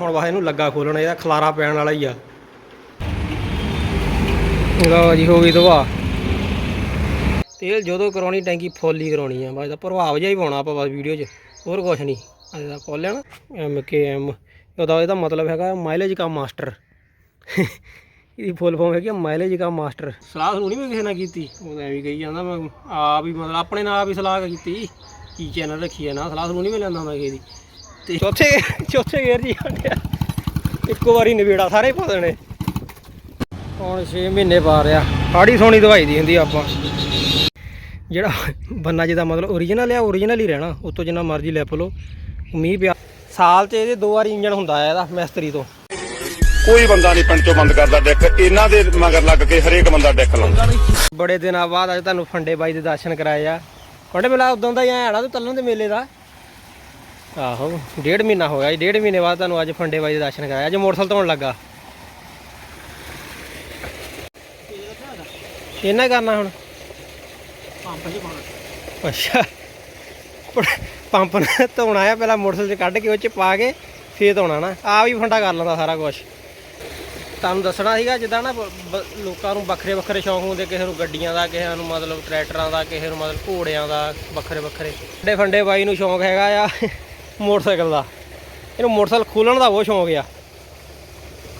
ਹੁਣ ਵਾਹ ਇਹਨੂੰ ਲੱਗਾ ਖੋਲਣ ਇਹਦਾ ਖਲਾਰਾ ਪੈਣ ਵਾਲਾ ਹੀ ਆ। ਲਓ ਜੀ, ਹੋ ਗਈ ਦਵਾ ਤੇਲ ਜਦੋਂ ਕਰਾਉਣੀ, ਟੈਂਕੀ ਫੁੱਲ ਹੀ ਕਰਾਉਣੀ ਆ। ਬਸ ਇਹਦਾ ਪ੍ਰਭਾਵ ਜਿਹਾ ਹੀ ਪਾਉਣਾ ਆਪਾਂ ਬਸ ਵੀਡੀਓ 'ਚ, ਹੋਰ ਕੁਝ ਨਹੀਂ। ਅੱਜ ਦਾ ਖੋਲ ਲੈਣਾ ਐਮ ਕੇ ਐਮ। ਉਹਦਾ ਇਹਦਾ ਮਤਲਬ ਹੈਗਾ ਮਾਈਲੇਜ ਕਾ ਮਾਸਟਰ। ਇਹਦੀ ਫੁੱਲ ਫਾਰਮ ਹੈਗੀ ਮਾਈਲੇਜ ਕਾ ਮਾਸਟਰ। ਸਲਾਹ ਨੂੰ ਨਹੀਂ ਮੈਂ ਕਿਸੇ ਨਾਲ ਕੀਤੀ? ਉਹ ਤਾਂ ਐਵੇਂ ਕਹੀ ਜਾਂਦਾ ਮੈਂ, ਆਪ ਹੀ ਮਤਲਬ ਆਪਣੇ ਨਾਲ ਆਪ ਹੀ ਸਲਾਹ ਕੀਤੀ। ਕੀ ਚੈਨਲ ਰੱਖੀ ਹੈ ਨਾ, ਸਲਾਹ ਨੂੰ ਨਹੀਂ ਮੈਂ ਲੈਂਦਾ ਹੁੰਦਾ ਕਿਸੇ ਦੀ। ਤੇ ਚੌਥੇ ਚੌਥੇ ਗੇਅਰ ਜੀ ਆਂਡਿਆ ਇੱਕੋ ਵਾਰੀ ਨਵੇੜਾ ਸਾਰੇ ਪਾ ਦੇਣੇ। ਹੁਣ 6 ਮਹੀਨੇ ਪਾ ਰਿਆ ਆੜੀ ਸੋਹਣੀ ਦਵਾਈ ਦੀ ਹੁੰਦੀ ਆਪਾਂ। ਜਿਹੜਾ ਬੰਨਾ ਜਿਹਦਾ ਮਤਲਬ ਓਰੀਜਨਲ ਆ ਓਰੀਜਨਲ ਹੀ ਰਹਿਣਾ। ਉਤੋਂ ਜਿੰਨਾ ਮਰਜ਼ੀ ਲੈ ਲਓ ਮੀਂਹ ਪਿਆ ਸਾਲ 'ਚ ਇਹਦੇ ਦੋ ਵਾਰੀ ਇੰਜਣ ਹੁੰਦਾ ਆ ਇਹਦਾ ਮਿਸਤਰੀ ਤੋਂ। ਕੋਈ ਬੰਦਾ ਨਹੀਂ ਪਿੰਡ ਚੋਂ ਬੰਦ ਕਰਦਾ ਡੈਕ। ਇਹਨਾਂ ਦੇ ਮਗਰ ਲੱਗ ਕੇ ਹਰੇਕ ਬੰਦਾ ਡੈਕ ਲਾਉਂਦਾ। ਬੜੇ ਦਿਨਾਂ ਬਾਅਦ ਅੱਜ ਤੁਹਾਨੂੰ ਫੰਡੇ ਬਾਈ ਦੇ ਦਰਸ਼ਨ ਕਰਾਏ ਆ। ਫੰਡੇ ਮੇਲਾ ਉਦੋਂ ਦਾ ਹੀ ਆਇਆ ਤੂੰ ਤੱਲਣ ਦੇ ਮੇਲੇ ਦਾ। ਆਹੋ ਡੇਢ ਮਹੀਨਾ ਹੋ ਗਿਆ ਜੀ ਡੇਢ ਮਹੀਨੇ ਬਾਅਦ ਤੁਹਾਨੂੰ ਅੱਜ ਫੰਡੇ ਬਾਈ ਦੇ ਦਰਸ਼ਨ ਕਰਾਇਆ ਅੱਜ ਮੋਟਰਸਾਈਕਲ ਧੋਣ ਲੱਗਾ। ਇਹਨਾਂ ਕਰਨਾ ਹੁਣ? ਪੰਪ 'ਚ ਪਾਉਣਾ। ਅੱਛਾ। ਪੰਪ ਨਾਲ ਧੋਣਾ ਆ ਪਹਿਲਾਂ ਮੋਟਰਸਾਈਕਲ 'ਚ ਕੱਢ ਕੇ ਉਹ 'ਚ ਪਾ ਕੇ ਫੇਰ ਧੋਣਾ ਨਾ। ਆ ਵੀ ਫੰਡਾ ਕਰ ਲੈਂਦਾ ਸਾਰਾ ਕੁਝ ਤੁਹਾਨੂੰ ਦੱਸਣਾ ਸੀਗਾ ਜਿੱਦਾਂ ਨਾ ਲੋਕਾਂ ਨੂੰ ਵੱਖਰੇ ਵੱਖਰੇ ਸ਼ੌਂਕ ਹੁੰਦੇ ਕਿਸੇ ਨੂੰ ਗੱਡੀਆਂ ਦਾ ਕਿਸੇ ਨੂੰ ਮਤਲਬ ਟਰੈਕਟਰਾਂ ਦਾ ਕਿਸੇ ਨੂੰ ਮਤਲਬ ਘੋੜਿਆਂ ਦਾ ਵੱਖਰੇ ਵੱਖਰੇ ਫੰਡੇ ਫੰਡੇ ਬਾਈ ਨੂੰ ਸ਼ੌਂਕ ਹੈਗਾ ਆ। ਮੋਟਰਸਾਈਕਲ ਦਾ। ਇਹਨੂੰ ਮੋਟਰਸਾਈਕਲ ਖੋਲਣ ਦਾ ਬਹੁਤ ਸ਼ੌਂਕ ਆ।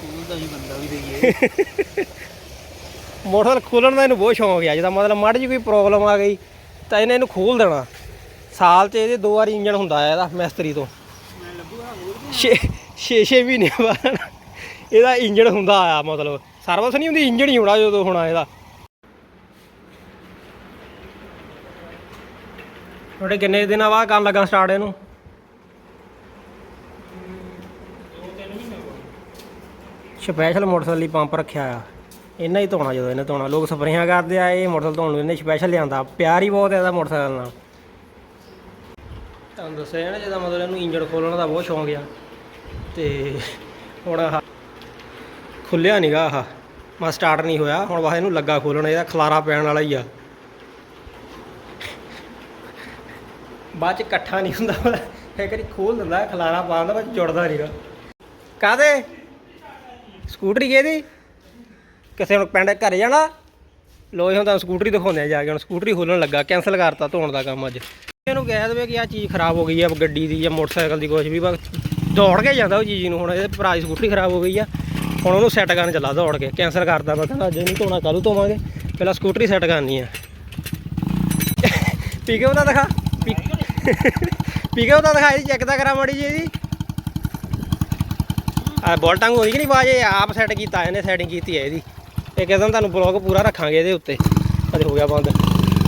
ਖੂਲਦਾ ਜੀ ਬੰਦਾ ਵੀ ਦਈਏ। ਮੋਟਰਸਾਈਕਲ ਖੋਲਣ ਦਾ ਇਹਨੂੰ ਬਹੁਤ ਸ਼ੌਂਕ ਆ। ਜਿਹਦਾ ਮਤਲਬ ਮਾੜੀ ਜਿਹੀ ਕੋਈ ਪ੍ਰੋਬਲਮ ਆ ਗਈ ਤਾਂ ਇਹਨੇ ਇਹਨੂੰ ਖੋਲ ਦੇਣਾ। ਸਾਲ 'ਚ ਇਹਦੇ ਦੋ ਵਾਰੀ ਇੰਜਣ ਹੁੰਦਾ ਆ ਇਹਦਾ ਮਿਸਤਰੀ ਤੋਂ। 6 6 ਮਹੀਨੇ ਬਾਅਦ ਇਹਦਾ ਇੰਜਣ ਹੁੰਦਾ ਆ ਮਤਲਬ। ਸਰਵਿਸ ਨਹੀਂ ਹੁੰਦੀ ਇੰਜਣ ਹੀ ਹੋਣਾ ਜਦੋਂ ਹੋਣਾ ਇਹਦਾ। ਤੁਹਾਡੇ ਕਿੰਨੇ ਦਿਨਾਂ ਬਾਅਦ ਕੰਮ ਲੱਗਾ ਸਟਾਰਟ ਇਹਨੂੰ? ਸਪੈਸ਼ਲ ਮੋਟਰਸਾਈਕਲ ਲਈ ਪੰਪ ਰੱਖਿਆ ਆ। ਇਹਨਾਂ ਹੀ ਧੋਣਾ ਜਦੋਂ ਇਹਨੇ ਧੋਣਾ। ਲੋਕ ਸਪਰੇਆਂ ਕਰਦੇ ਆ, ਇਹ ਮੋਟਰਸਾਈਕਲ ਧੋਣ ਨੂੰ ਇਹਨੇ ਸਪੈਸ਼ਲ ਲਿਆਂਦਾ। ਪਿਆਰ ਹੀ ਬਹੁਤ ਹੈ ਇਹਦਾ ਮੋਟਰਸਾਈਕਲ ਨਾਲ। ਤੁਹਾਨੂੰ ਦੱਸਿਆ ਨਾ ਜਿਹਦਾ ਮਤਲਬ ਇਹਨੂੰ ਇੰਜਣ ਖੋਲਣ ਦਾ ਬਹੁਤ ਸ਼ੌਂਕ ਆ। ਤੇ ਹੁਣ ਆਹ ਖੁੱਲਿਆ ਨਹੀਂਗਾ ਆਹ। ਮਾ ਸਟਾਰਟ ਨਹੀਂ ਹੋਇਆ। ਹੁਣ ਵਾਹ ਇਹਨੂੰ ਲੱਗਾ ਖੋਲਣ ਇਹਦਾ ਖਲਾਰਾ ਪੈਣ ਵਾਲਾ ਹੀ ਆ। ਬਾਅਦ ਚ ਇਕੱਠਾ ਨਹੀਂ ਹੁੰਦਾ। ਇੱਕ ਵਾਰੀ ਖੋਲ ਦਿੰਦਾ, ਖਲਾਰਾ ਪਾਉਂਦਾ ਬਾਅਦ 'ਚ ਜੁੜਦਾ ਨਹੀਂਗਾ ਕਾਦੇ ਸਕੂਟਰੀ ਕਿਹਦੀ? ਕਿਸੇ ਹੁਣ ਪਿੰਡ ਘਰੇ ਜਾਣਾ? ਲੋਏ ਹੁੰਦਾ ਸਕੂਟਰੀ ਦਿਖਾਉਂਦੇ ਆ ਜਾ ਕੇ। ਹੁਣ ਸਕੂਟਰੀ ਖੋਲਣ ਲੱਗਾ ਕੈਨਸਲ ਕਰਤਾ ਧੋਣ ਦਾ ਕੰਮ ਅੱਜ। ਇਹਨੂੰ ਕਹਿ ਦੇਵੇ ਕਿ ਆ ਚੀਜ਼ ਖਰਾਬ ਹੋ ਗਈ ਆ, ਗੱਡੀ ਦੀ ਜਾਂ ਮੋਟਰਸਾਈਕਲ ਦੀ ਕੁਛ ਵੀ, ਬਸ ਦੌੜ ਕੇ ਜਾਂਦਾ ਉਹ ਚੀਜ਼ ਨੂੰ। ਹੁਣ ਇਹਦੇ ਭਰਾ ਦੀ ਸਕੂਟਰੀ ਖਰਾਬ ਹੋ ਗਈ ਆ। ਹੁਣ ਉਹਨੂੰ ਸੈੱਟ ਕਰਨ ਚੱਲਾ ਦੌੜ ਕੇ। ਕੈਨਸਲ ਕਰਤਾ ਮੈਂ ਕਹਿੰਦਾ, ਅੱਜ ਨਹੀਂ ਧੋਣਾ, ਕੱਲ੍ਹ ਧੋਵਾਂਗੇ। ਪਹਿਲਾਂ ਸਕੂਟਰੀ ਸੈੱਟ ਕਰਨੀ ਆ। ਪੀਕੇ ਉਹਦਾ ਦਿਖਾ। ਪੀਕੇ ਪੀ ਕੇ ਉਹਦਾ ਦਿਖਾ ਇਹਦੀ ਚੈੱਕ ਤਾਂ ਕਰਾ ਮਾੜੀ ਜੀ ਇਹਦੀ। ਆ ਬੋਲਟਾਂ ਹੋਈ ਕਿ ਨਹੀਂ? ਬਾਜ ਇਹ ਆਪ ਸੈੱਟ ਕੀਤਾ, ਇਹਨੇ ਸੈਟਿੰਗ ਕੀਤੀ ਹੈ ਇਹਦੀ। ਇਹ ਕਹਿੰਦਾ ਤੁਹਾਨੂੰ ਬਲੌਗ ਪੂਰਾ ਰੱਖਾਂਗੇ ਇਹਦੇ ਉੱਤੇ। ਅਜੇ ਹੋ ਗਿਆ ਬੰਦ।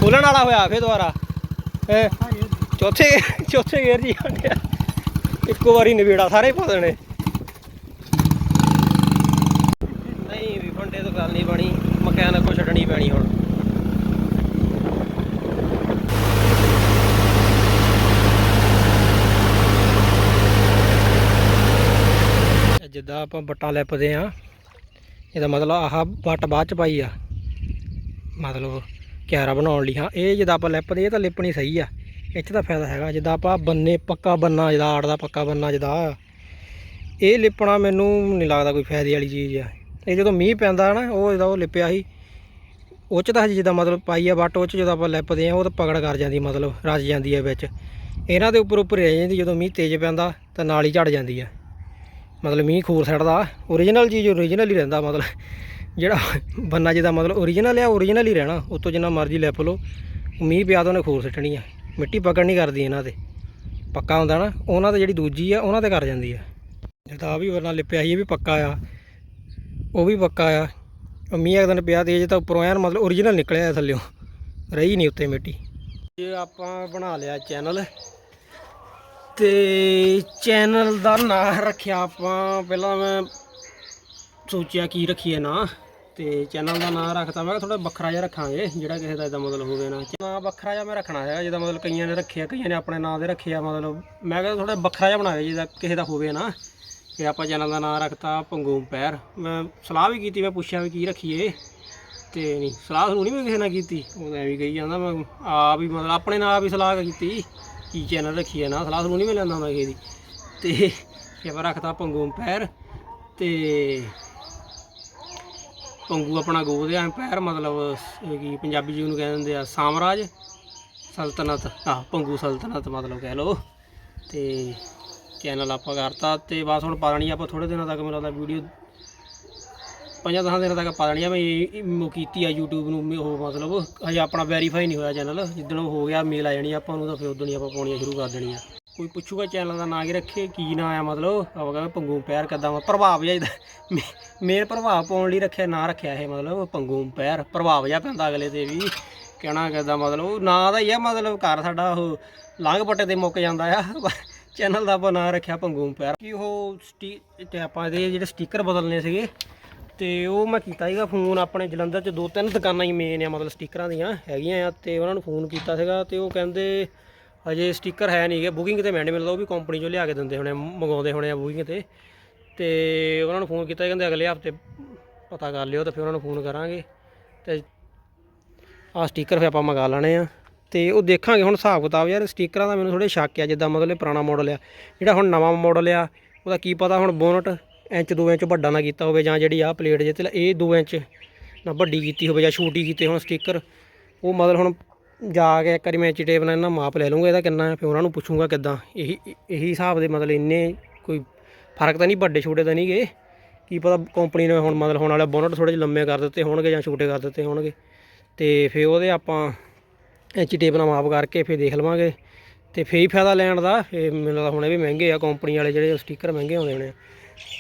ਖੋਲਣ ਵਾਲਾ ਹੋਇਆ, ਫੇਰ ਦੁਬਾਰਾ। ਹੈ? ਚੌਥੇ ਚੌਥੇ ਗੇਅਰ ਜੀ ਆਂਡਿਆ ਇੱਕੋ ਵਾਰੀ ਨਵੇੜਾ ਸਾਰੇ ਪਾ ਦੇਣੇ ਨਹੀਂ ਵੀ ਫੰਡੇ ਤੋਂ ਗੱਲ ਨਹੀਂ ਬਣੀ, ਮਕੈਨਿਕ ਕੋ ਛੱਡਣੀ ਪੈਣੀ ਹੁਣ ਇਹ ਜਿੱਦਾਂ ਆਪਾਂ ਬੱਟਾਂ ਲੈਪਦੇ ਆ ਇਹਦਾ ਮਤਲਬ ਆਹ ਬੱਟ ਬਾਅਦ ਚ ਪਾਈ ਆ। ਮਤਲਬ ਕਿਆਰਾ ਬਣਾਉਣ ਲਈ, ਹਾਂ, ਇਹ ਜਿੱਦਾਂ ਆਪਾਂ ਲੈਪਦੇ, ਇਹ ਤਾਂ ਲਿਪਣੀ ਸਹੀ ਆ। ਇਹ 'ਚ ਤਾਂ ਫਾਇਦਾ ਹੈਗਾ, ਜਿੱਦਾਂ ਆਪਾਂ ਬੰਨੇ ਪੱਕਾ ਬੰਨਾ, ਜਿੱਦਾਂ ਆੜ ਦਾ ਪੱਕਾ ਬੰਨਾ, ਜਿੱਦਾਂ। ਇਹ ਲਿਪਣਾ ਮੈਨੂੰ ਨਹੀਂ ਲੱਗਦਾ ਕੋਈ ਫਾਇਦੇ ਵਾਲੀ ਚੀਜ਼ ਆ। ਇਹ ਜਦੋਂ ਮੀਂਹ ਪੈਂਦਾ ਨਾ, ਉਹ ਜਦੋਂ ਉਹ ਲਿਪਿਆ ਸੀ, ਉਹ 'ਚ ਤਾਂ ਹਜੇ ਜਿੱਦਾਂ ਮਤਲਬ ਪਾਈ ਆ ਬੱਟ ਉਹ 'ਚ ਜਦੋਂ ਆਪਾਂ ਲਿਪਦੇ ਆ ਉਹ ਤਾਂ ਪਕੜ ਕਰ ਜਾਂਦੀ, ਮਤਲਬ ਰਜ ਜਾਂਦੀ ਹੈ ਵਿੱਚ। ਇਹਨਾਂ ਦੇ ਉੱਪਰ ਉੱਪਰ ਰਹਿ ਜਾਂਦੀ, ਜਦੋਂ ਮੀਂਹ ਤੇਜ਼ ਪੈਂਦਾ, ਤਾਂ ਨਾਲ ਹੀ ਝੜ ਜਾਂਦੀ ਆ। ਮਤਲਬ ਮੀਂਹ ਖੂਰ ਸੜਦਾ ਓਰੀਜਨਲ ਚੀਜ਼ ਓਰੀਜਨਲ ਹੀ ਰਹਿੰਦਾ ਮਤਲਬ। ਜਿਹੜਾ ਬੰਨਾ ਜਿਹਦਾ ਮਤਲਬ ਓਰੀਜਨਲ ਆ ਓਰੀਜਨਲ ਹੀ ਰਹਿਣਾ। ਉਤੋਂ ਜਿੰਨਾ ਮਰਜ਼ੀ ਲੈਪ ਲਓ ਮੀਂਹ ਪਿਆ ਤਾਂ ਉਹਨੇ ਖੂਰ ਸਿੱਟਣੀ ਆ। ਮਿੱਟੀ ਪਕੜ ਨਹੀਂ ਕਰਦੀ ਇਹਨਾਂ ਤੇ। ਪੱਕਾ ਹੁੰਦਾ ਨਾ, ਉਹਨਾਂ ਤੇ ਜਿਹੜੀ ਦੂਜੀ ਆ, ਉਹਨਾਂ ਤੇ ਕਰ ਜਾਂਦੀ ਆ। ਜਿੱਦਾਂ ਆ ਵੀ ਵਰਨਾ ਲਿਪਿਆ ਸੀ, ਇਹ ਵੀ ਪੱਕਾ ਆ। ਉਹ ਵੀ ਪੱਕਾ ਆ। ਉਹ ਮੀਂਹ ਇੱਕ ਦਿਨ ਪਿਆ ਤੇਜ਼ ਤਾਂ ਉੱਪਰੋਂ ਐਨ ਮਤਲਬ ਓਰੀਜਨਲ ਨਿਕਲਿਆ ਥੱਲਿਓਂ। ਰਹੀ ਨਹੀਂ ਉੱਤੇ ਮਿੱਟੀ। ਜੇ ਆਪਾਂ ਬਣਾ ਲਿਆ ਚੈਨਲ ਤੇ ਚੈਨਲ ਦਾ ਨਾਂ ਰੱਖਿਆ ਆਪਾਂ, ਪਹਿਲਾਂ ਮੈਂ ਸੋਚਿਆ ਕੀ ਰੱਖੀਏ ਨਾਂ, ਤੇ ਚੈਨਲ ਦਾ ਨਾਂ ਰੱਖਤਾ, ਮੈਂ ਥੋੜਾ ਵੱਖਰਾ ਜਿਹਾ ਰੱਖਾਂਗੇ, ਜਿਹੜਾ ਕਿਸੇ ਦਾ ਇਦਾਂ ਮਤਲਬ ਹੋਵੇ ਨਾ। ਨਾਂ ਵੱਖਰਾ ਜਿਹਾ ਮੈਂ ਰੱਖਣਾ ਹੈਗਾ, ਜਿਹਦਾ ਮਤਲਬ ਕਈਆਂ ਨੇ ਰੱਖਿਆ, ਕਈਆਂ ਨੇ ਆਪਣੇ ਨਾਂ ਦੇ ਰੱਖਿਆ, ਮਤਲਬ ਮੈਂ ਕਿਹਾ ਥੋੜਾ ਵੱਖਰਾ ਜਿਹਾ ਬਣਾਵੇ ਜਿਹਦਾ ਕਿਸੇ ਦਾ ਹੋਵੇ ਨਾ। ਤੇ ਆਪਾਂ ਚੈਨਲ ਦਾ ਨਾਂ ਰੱਖਤਾ ਪੰਗੂਮ ਪੈਰ ਮੈਂ ਸਲਾਹ ਵੀ ਕੀਤੀ, ਮੈਂ ਪੁੱਛਿਆ ਵੀ ਕੀ ਰੱਖੀਏ। ਤੇ ਨਹੀਂ, ਸਲਾਹ ਨਹੀਂ ਮੈਂ ਕਿਸੇ ਨਾਲ ਕੀਤੀ। ਉਹ ਤਾਂ ਐਵੇਂ ਕਹੀ ਜਾਂਦਾ, ਮੈਂ ਆਪ ਹੀ ਮਤਲਬ ਆਪਣੇ ਨਾਲ ਆਪ ਹੀ ਸਲਾਹ ਕੀਤੀ। ਕੀ ਚੈਨਲ ਰੱਖੀ ਹੈ ਨਾ, ਸਲਾਹ ਨੂੰ ਨਹੀਂ ਮੈਂ ਲੈਂਦਾ ਹੁੰਦਾ ਕਿਸੇ ਦੀ। ਤੇ ਤੇ ਆਪਾਂ ਰੱਖਤਾ ਪੰਗੂ ਅੰਪਾਇਰ ਤੇ ਪੰਗੂ ਆਪਣਾ ਗੋਦ ਆ ਅੰਪਾਇਰ ਮਤਲਬ ਸ- ਕੀ ਪੰਜਾਬੀ ਜੀ ਨੂੰ ਕਹਿੰਦੇ ਆ, ਸਾਮਰਾਜ, ਸਲਤਨਤ ਆ ਪੰਗੂ ਸਲਤਨਤ ਮਤਲਬ ਕਹਿ ਲਓ। ਤੇ ਚੈਨਲ ਆਪਾਂ ਕਰਤਾ ਤੇ ਬਸ ਹੁਣ ਪਾ ਦੇਣੀ ਆਪਾਂ ਥੋੜੇ ਦਿਨਾਂ ਤੱਕ ਮੇਰਾ ਦਾ ਵੀਡੀਓ ਪੰਜਾਂ ਦਸਾਂ ਦਿਨਾਂ ਤੱਕ ਪਾ ਦੇਣੀ ਆ ਮੈਂ ਇਹ- ਇਹ ਉਹ ਕੀਤੀ ਆ YouTube ਨੂੰ ਮੈਂ ਉਹ ਮਤਲਬ ਹਜੇ ਆਪਣਾ ਵੈਰੀਫਾਈ ਨਹੀਂ ਹੋਇਆ ਚੈਨਲ ਜਿੱਦਣ ਉਹ ਹੋ ਗਿਆ ਮੇਲ ਆ ਜਾਣੀ ਆ ਆਪਾਂ ਨੂੰ, ਤਾਂ ਫਿਰ ਉਦੋਂ ਹੀ ਆਪਾਂ ਪਾਉਣੀਆਂ ਸ਼ੁਰੂ ਕਰ ਦੇਣੀਆਂ। ਕੋਈ ਪੁੱਛੂਗਾ ਚੈਨਲ ਦਾ ਨਾਂ ਕੀ ਰੱਖੇ, ਕੀ ਨਾਂ ਆ ਮਤਲਬ? ਆਪਾਂ ਕਹਿੰਦੇ ਪੰਗੂ ਪੈਰ ਕਿੱਦਾਂ ਵਾ। ਪ੍ਰਭਾਵ ਜਿਹਾ ਇਹਦਾ। ਮੇਨ ਪ੍ਰਭਾਵ ਪਾਉਣ ਲਈ ਰੱਖਿਆ, ਨਾਂ ਰੱਖਿਆ ਇਹ ਮਤਲਬ ਪੰਗੂ ਪੈਰ। ਪ੍ਰਭਾਵ ਜਿਹਾ ਪੈਂਦਾ ਅਗਲੇ ਤੇ ਵੀ। ਕਹਿਣਾ ਕਿੱਦਾਂ ਮਤਲਬ ਨਾਂ ਦਾ ਹੀ ਆ ਮਤਲਬ, ਘਰ ਸਾਡਾ ਉਹ ਲਾਂਘ ਪੱਟੇ ਤੇ ਮੁੱਕ ਜਾਂਦਾ ਆ। ਚੈਨਲ ਦਾ ਆਪਾਂ ਨਾਂ ਰੱਖਿਆ ਪੰਗੂ ਪੈਰ। ਕਿ ਉਹ ਸਟੀ, ਤੇ ਆਪਾਂ ਇਹਦੇ ਜਿਹੜੇ ਸਟicker ਬਦਲਨੇ ਸੀਗੇ ਤੇ ਉਹ ਮੈਂ ਕੀਤਾ ਸੀਗਾ ਫੋਨ ਆਪਣੇ ਜਲੰਧਰ 'ਚ ਦੋ ਤਿੰਨ ਦੁਕਾਨਾਂ ਹੀ ਮੇਨ ਆ ਮਤਲਬ ਸਟickਰਾਂ ਦੀਆਂ ਹੈਗੀਆਂ ਆ ਤੇ ਉਹਨਾਂ ਨੂੰ ਫੋਨ ਕੀਤਾ ਸੀਗਾ ਤੇ ਉਹ ਕਹਿੰਦੇ ਅਜੇ ਸਟicker ਹੈ ਨਹੀਂਗੇ ਬੁਕਿੰਗ ਤੇ ਮੈਂਡ ਮਿਲਦਾ ਉਹ ਵੀ ਕੰਪਨੀ 'ਚੋਂ ਲਿਆ ਕੇ ਦਿੰਦੇ ਹੋਣੇ ਆ, ਮੰਗਾਉਂਦੇ ਹੋਣੇ ਆ ਬੁਕਿੰਗ ਤੇ ਤੇ ਉਹਨਾਂ ਨੂੰ ਫੋਨ ਕੀਤਾ ਕਹਿੰਦੇ ਅਗਲੇ ਹਫ਼ਤੇ ਪਤਾ ਕਰ ਲਿਓ ਤਾਂ ਫਿਰ ਉਹਨਾਂ ਨੂੰ ਫੋਨ ਕਰਾਂਗੇ ਤੇ ਆਹ ਸਟicker ਫਿਰ ਆਪਾਂ ਮੰਗਾ ਲੈਣੇ ਆ ਤੇ ਉਹ ਦੇਖਾਂਗੇ ਹੁਣ ਹਿਸਾਬ ਕਿਤਾਬ ਯਾਰ ਸਟickਰਾਂ ਦਾ ਮੈਨੂੰ ਥੋੜੇ ਸ਼ੱਕ ਆ ਜਿੱਦਾਂ ਮਤਲਬ ਇਹ ਪੁਰਾਣਾ ਮਾਡਲ ਆ ਜਿਹੜਾ ਹੁਣ ਨਵਾਂ ਮਾਡਲ ਆ ਉਹਦਾ ਕੀ ਪਤਾ ਹੁਣ ਬੋਨਟ ਇੰਚ 2 ਇੰਚ ਵੱਡਾ ਨਾ ਕੀਤਾ ਹੋਵੇ ਜਾਂ ਜਿਹੜੀ ਆਹ ਪਲੇਟ ਜੇ ਤੇ ਇਹ 2 ਇੰਚ ਨਾ ਵੱਡੀ ਕੀਤੀ ਹੋਵੇ ਜਾਂ ਛੋਟੀ ਕੀਤੇ ਹੁਣ ਸਟicker ਉਹ ਮਤਲਬ ਹੁਣ ਜਾ ਕੇ ਇੱਕ ਵਾਰੀ ਮੈਂ ਇੰਚੀ ਟੇਪ ਨਾਲ ਇਹਨਾਂ ਮਾਪ ਲੈ ਲੂੰਗਾ ਇਹਦਾ ਕਿੰਨਾ ਫਿਰ ਉਹਨਾਂ ਨੂੰ ਪੁੱਛੂੰਗਾ ਕਿੱਦਾਂ। ਇਹੀ ਇਹੀ ਹਿਸਾਬ ਦੇ ਮਤਲਬ ਇੰਨੇ ਕੋਈ ਫ਼ਰਕ ਤਾਂ ਨਹੀਂ, ਵੱਡੇ ਛੋਟੇ ਤਾਂ ਨਹੀਂ ਗਏ ਕੀ ਪਤਾ ਕੰਪਨੀ ਨੇ ਹੁਣ ਮਤਲਬ ਹੁਣ ਵਾਲੇ ਬੋਨਟ ਥੋੜੇ ਜਿਹੇ ਲੰਮੇ ਕਰ ਦਿੱਤੇ ਹੋਣਗੇ ਜਾਂ ਛੋਟੇ ਕਰ ਦਿੱਤੇ ਹੋਣਗੇ। ਤੇ ਫਿਰ ਉਹਦੇ ਆਪਾਂ ਇੰਚੀ ਟੇਪ ਨਾਲ ਮਾਪ ਕਰਕੇ ਫਿਰ ਦੇਖ ਲਵਾਂਗੇ। ਤੇ ਫੇਰ ਹੀ ਫਾਇਦਾ ਲੈਣ ਦਾ, ਫੇਰ ਮੈਨੂੰ ਲੱਗਦਾ ਹੁਣ ਇਹ ਵੀ ਮਹਿੰਗੇ ਆ ਕੰਪਨੀ ਵਾਲੇ ਜਿਹੜੇ ਸਟicker ਮਹਿੰਗੇ ਆਉਂਦੇ ਹੋਣੇ ਆ।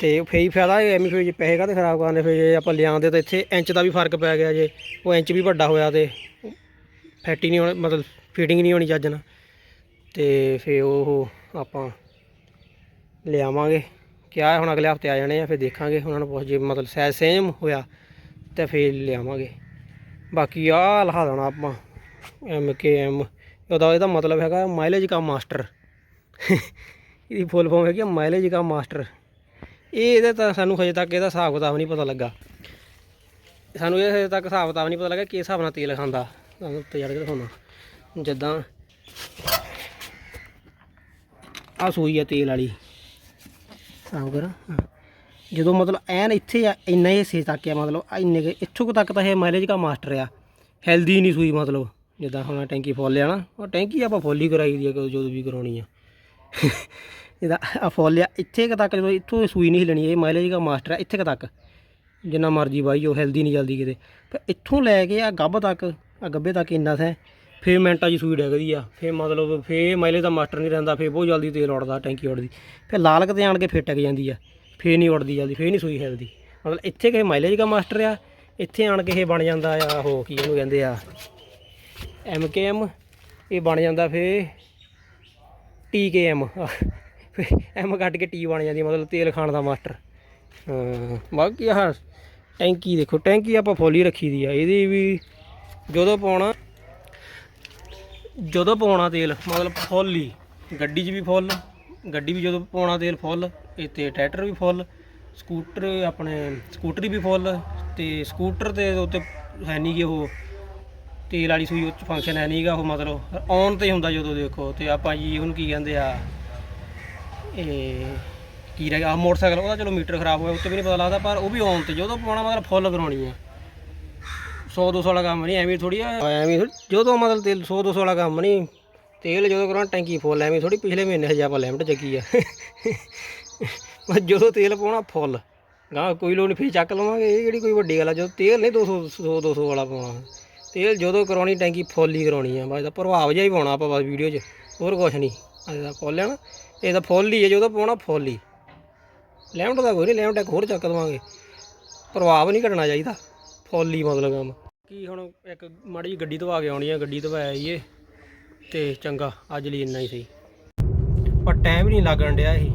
ਤੇ ਫੇਰ ਫਾਇਦਾ ਇਹ ਐਵੇਂ ਫਿਰ ਜੇ ਪੈਸੇ ਕਾਹਦੇ ਖਰਾਬ ਕਰਨੇ ਫਿਰ ਜੇ ਆਪਾਂ ਲਿਆਉਂਦੇ ਤਾਂ ਇੱਥੇ ਇੰਚ ਦਾ ਵੀ ਫ਼ਰਕ ਪੈ ਗਿਆ ਜੇ, ਉਹ ਇੰਚ ਵੀ ਵੱਡਾ ਹੋਇਆ ਤੇ ਫਿੱਟ ਹੀ ਨਹੀਂ ਹੋਣਾ, ਮਤਲਬ ਫੀਟਿੰਗ ਨਹੀਂ ਹੋਣੀ ਚੱਜ ਨਾਲ। ਤੇ ਫੇਰ ਉਹ ਆਪਾਂ ਲਿਆਵਾਂਗੇ। ਕਿਹਾ ਹੁਣ ਅਗਲੇ ਹਫ਼ਤੇ ਆ ਜਾਣੇ ਆ, ਫਿਰ ਦੇਖਾਂਗੇ ਉਹਨਾਂ ਨੂੰ ਪੁੱਛ ਜੇ ਮਤਲਬ ਸਾਈਜ਼ ਸੇਮ ਹੋਇਆ ਤੇ ਫੇਰ ਲਿਆਵਾਂਗੇ। ਬਾਕੀ ਆ ਲਹਾ ਦੇਣਾ ਆਪਾਂ ਐਮ ਕੇ ਐਮ ਉਹਦਾ ਇਹਦਾ ਮਤਲਬ ਹੈਗਾ ਮਾਈਲੇਜ ਕਾ ਮਾਸਟਰ ਇਹਦੀ ਫੁੱਲ ਫਾਰਮ ਹੈਗੀ ਮਾਈਲੇਜ ਕਾ ਮਾਸਟਰ ਇਹ ਇਹਦਾ ਤਾਂ ਸਾਨੂੰ ਹਜੇ ਤੱਕ ਇਹਦਾ ਹਿਸਾਬ ਕਿਤਾਬ ਨਹੀਂ ਪਤਾ ਲੱਗਾ। ਸਾਨੂੰ ਇਹ ਹਜੇ ਤੱਕ ਹਿਸਾਬ ਕਿਤਾਬ ਨਹੀਂ ਪਤਾ ਲੱਗਾ ਕਿਸ ਹਿਸਾਬ ਨਾਲ ਤੇਲ ਖਾਂਦਾ। ਤੁਹਾਨੂੰ ਤਜਰਬਾ ਕੇ ਦਿਖਾਉਣਾ। ਜਿੱਦਾਂ ਆ ਸੂਈ ਆ ਤੇਲ ਵਾਲੀ। ਹਿਸਾਬ ਕਰ ਜਦੋਂ ਮਤਲਬ ਐਨ ਇੱਥੇ ਆ, ਇੰਨਾ ਹੀ ਹਿੱਸੇ ਤੱਕ ਆ ਮਤਲਬ ਇੰਨੇ ਕੁ- ਇੱਥੋਂ ਕੁ ਤੱਕ ਤਾਂ ਇਹ ਮਾਈਲੇਜ ਦਾ ਮਾਸਟਰ ਆ। ਹੈਲਦੀ ਨਹੀਂ ਸੂਈ ਮਤਲਬ। ਜਿੱਦਾਂ ਹੁਣ ਟੈਂਕੀ ਫੁੱਲ ਆ ਨਾ, ਉਹ ਟੈਂਕੀ ਆਪਾਂ ਫੁੱਲ ਹੀ ਕਰਾਈ ਦੀ ਆ ਜਦੋਂ ਵੀ ਕਰਾਉਣੀ ਆ। ਇਹਦਾ ਆ ਫੁੱਲ ਆ ਇੱਥੇ ਕੁ ਤੱਕ ਜਦੋਂ ਇੱਥੋਂ ਇਹ ਸੂਈ ਨਹੀਂ ਹਿੱਲਣੀ, ਇਹ ਮਾਈਲੇਜ ਦਾ ਮਾਸਟਰ ਆ, ਇੱਥੇ ਕੁ ਤੱਕ। ਜਿੰਨਾ ਮਰਜ਼ੀ ਬਾਈ ਉਹ ਹੈਲਦੀ ਨਹੀਂ ਜਲਦੀ ਕਿਤੇ। ਪਰ ਇੱਥੋਂ ਲੈ ਕੇ ਆ ਗੱਭ ਤੱਕ ਆ ਗੱਭੇ ਤੱਕ ਇੰਨਾ ਸੈ, ਫੇਰ ਮਿੰਟਾਂ 'ਚ ਸੂਈ ਡਿੱਗਦੀ ਆ। ਫੇਰ ਮਤਲਬ ਫੇਰ ਮਾਈਲੇਜ ਦਾ ਮਾਸਟਰ ਨਹੀਂ ਰਹਿੰਦਾ, ਫੇਰ ਬਹੁਤ ਜਲਦੀ ਤੇਲ ਉੱਡਦਾ ਟੈਂਕੀ ਉੱਡਦੀ ਫੇਰ ਲਾਲਕ ਤੇ ਆਣ ਕੇ ਫੇਰ ਟਿਕ ਜਾਂਦੀ ਆ, ਫੇਰ ਨਹੀਂ ਉੱਡਦੀ ਜਲਦੀ, ਫੇਰ ਨਹੀਂ ਸੂਈ ਹਿਲਦੀ। ਮਤਲਬ ਇੱਥੇ ਕਿਸੇ ਮਾਈਲੇਜ ਦਾ ਮਾਸਟਰ ਆ, ਇੱਥੇ ਆਣ ਕੇ ਇਹ ਬਣ ਜਾਂਦਾ ਆ ਉਹ ਕੀ ਇਹਨੂੰ ਕਹਿੰਦੇ ਆ ਐਮ ਕੇ ਐਮ ਇਹ ਬਣ ਜਾਂਦਾ ਫੇ ਟੀ ਕੇ ਐਮ ਐਮ ਕੱਟ ਕੇ ਟੀ ਬਣ ਜਾਂਦੀ ਮਤਲਬ ਤੇਲ ਖਾਣ ਦਾ ਮਾਸਟਰ। ਬਾਕੀ ਆਹ ਟੈਂਕੀ ਦੇਖੋ, ਟੈਂਕੀ ਆਪਾਂ ਫੁੱਲ ਹੀ ਰੱਖੀ ਦੀ ਆ। ਇਹਦੀ ਵੀ ਜਦੋਂ ਪਾਉਣਾ ਜਦੋਂ ਪਾਉਣਾ ਤੇਲ, ਮਤਲਬ ਫੁੱਲ ਹੀ। ਗੱਡੀ 'ਚ ਵੀ ਫੁੱਲ, ਗੱਡੀ ਵੀ ਜਦੋਂ ਪਾਉਣਾ ਤੇਲ ਫੁੱਲ, ਇੱਥੇ ਟਰੈਕਟਰ ਵੀ ਫੁੱਲ, ਸਕੂਟਰ ਆਪਣੇ, ਸਕੂਟਰੀ ਵੀ ਫੁੱਲ ਤੇ ਸਕੂਟਰ ਤੇ ਉੱਤੇ ਹੈ ਨਹੀਂ ਗੇ ਉਹ, ਤੇਲ ਵਾਲੀ ਸੂਈ ਉਹ 'ਚ ਫੰਕਸ਼ਨ ਹੈ ਨਹੀਂਗਾ ਉਹ ਮਤਲਬ। ਔਨ ਤੇ ਹੁੰਦਾ ਜਦੋਂ ਦੇਖੋ ਤੇ ਆਪਾਂ ਜੀ ਉਹਨੂੰ ਕੀ ਕਹਿੰਦੇ ਆ ਇਹ ਕੀ ਰਹਿ ਗਿਆ? ਆਹ ਮੋਟਰਸਾਈਕਲ, ਉਹਦਾ ਚਲੋ ਮੀਟਰ ਖਰਾਬ ਹੋਇਆ, ਉੱਤੇ ਵੀ ਨਹੀਂ ਪਤਾ ਲੱਗਦਾ, ਪਰ ਉਹ ਵੀ ਔਨ ਤੇ, ਜਦੋਂ ਪਾਉਣਾ ਮਤਲਬ ਫੁੱਲ ਕਰਾਉਣੀ ਆ। 100 200 ਵਾਲਾ ਕੰਮ ਨਹੀਂ ਐਵੇਂ ਥੋੜੀ ਆ, ਐਵੇਂ ਥੋੜ੍ਹੀ- ਜਦੋਂ ਮਤਲਬ ਤੇਲ 100 200 ਵਾਲਾ ਕੰਮ ਨਹੀਂ ਤੇਲ ਜਦੋਂ ਕਰਾਉਣਾ, ਟੈਂਕੀ ਫੁੱਲ, ਐਵੇਂ ਥੋੜੀ ਪਿਛਲੇ ਮਹੀਨੇ ਹਜੇ ਆਪਾਂ ਲਿਮਟ ਚੱਕੀ ਆ। ਬਸ ਜਦੋਂ ਤੇਲ ਪਾਉਣਾ ਫੁੱਲ ਗਾ ਕੋਈ ਲੋੜ ਨਹੀਂ ਫੇਰ ਚੱਕ ਲਵਾਂਗੇ, ਇਹ ਕਿਹੜੀ ਕੋਈ ਵੱਡੀ ਗੱਲ ਆ, ਜਦੋਂ ਤੇਲ ਨਹੀਂ 200 100 200 ਵਾਲਾ ਪਾਉਣਾ। ਤੇਲ ਜਦੋਂ ਕਰਾਉਣੀ, ਟੈਂਕੀ ਫੁੱਲ ਹੀ ਕਰਾਉਣੀ ਆ, ਬਸ ਇਹਦਾ ਪ੍ਰਭਾਵ ਜਿਹਾ ਹੀ ਪਾਉਣਾ ਆਪਾਂ ਬਸ ਵੀਡੀਓ 'ਚ, ਹੋਰ ਕੁਛ ਨਹੀਂ ਇਹਦਾ ਫੁੱਲ ਹੈ ਨਾ। ਇਹ ਤਾਂ ਫੁੱਲ ਹੀ ਹੈ ਜਦੋਂ ਪਾਉਣਾ ਫੁੱਲ ਹੀ। ਲੈਮਟ ਦਾ ਕੋਈ ਨਹੀਂ ਲੈਮਟ ਇੱਕ ਹੋਰ ਚੱਕ ਦਵਾਂਗੇ। ਪ੍ਰਭਾਵ ਨਹੀਂ ਘਟਣਾ ਚਾਹੀਦਾ, ਫੁੱਲ ਹੀ ਮਤਲਬ ਕੰਮ ਕੀ ਹੁਣ ਇੱਕ ਮਾੜੀ ਜੀ ਗੱਡੀ ਧਵਾ ਕੇ ਆਉਣੀ ਆ, ਗੱਡੀ ਧਵਾਇਆ ਈਏ ਤੇ ਚੰਗਾ, ਅੱਜ ਲਈ ਇੰਨਾ ਹੀ ਸਹੀ। ਪਰ ਟਾਈਮ ਨਹੀਂ ਲੱਗਣ ਡਿਆ ਸੀ।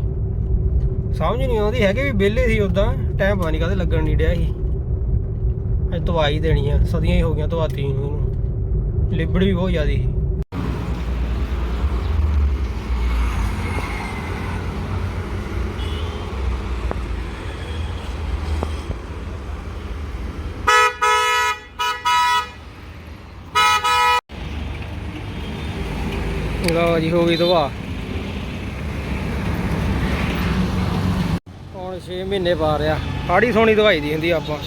ਸਮਝ ਨਹੀਂ ਆਉਂਦੀ ਹੈਗੇ ਵੀ ਵਿਹਲੇ ਸੀ ਉਦਾਂ ਟਾਈਮ ਪਤਾ ਨਹੀਂ ਕਾਹਦੇ ਲੱਗਣ ਨਹੀਂ ਡਿਆ ਸੀ। ਅੱਜ ਧਵਾਈ ਦੇਣੀ ਆ, ਸਦੀਆਂ ਹੀ ਹੋ ਗਈਆਂ ਧਵਾਤੀ ਨੂੰ। ਲਿਬੜ ਵੀ ਬਹੁਤ ਜ਼ਿਆਦੀ ਜੀ ਹੋ ਗਈ ਦਵਾ ਹੁਣ 6 ਮਹੀਨੇ ਪਾ ਰਿਆ ਆੜੀ ਸੋਣੀ ਦਵਾਈ ਦੀ ਹੁੰਦੀ ਆਪਾਂ।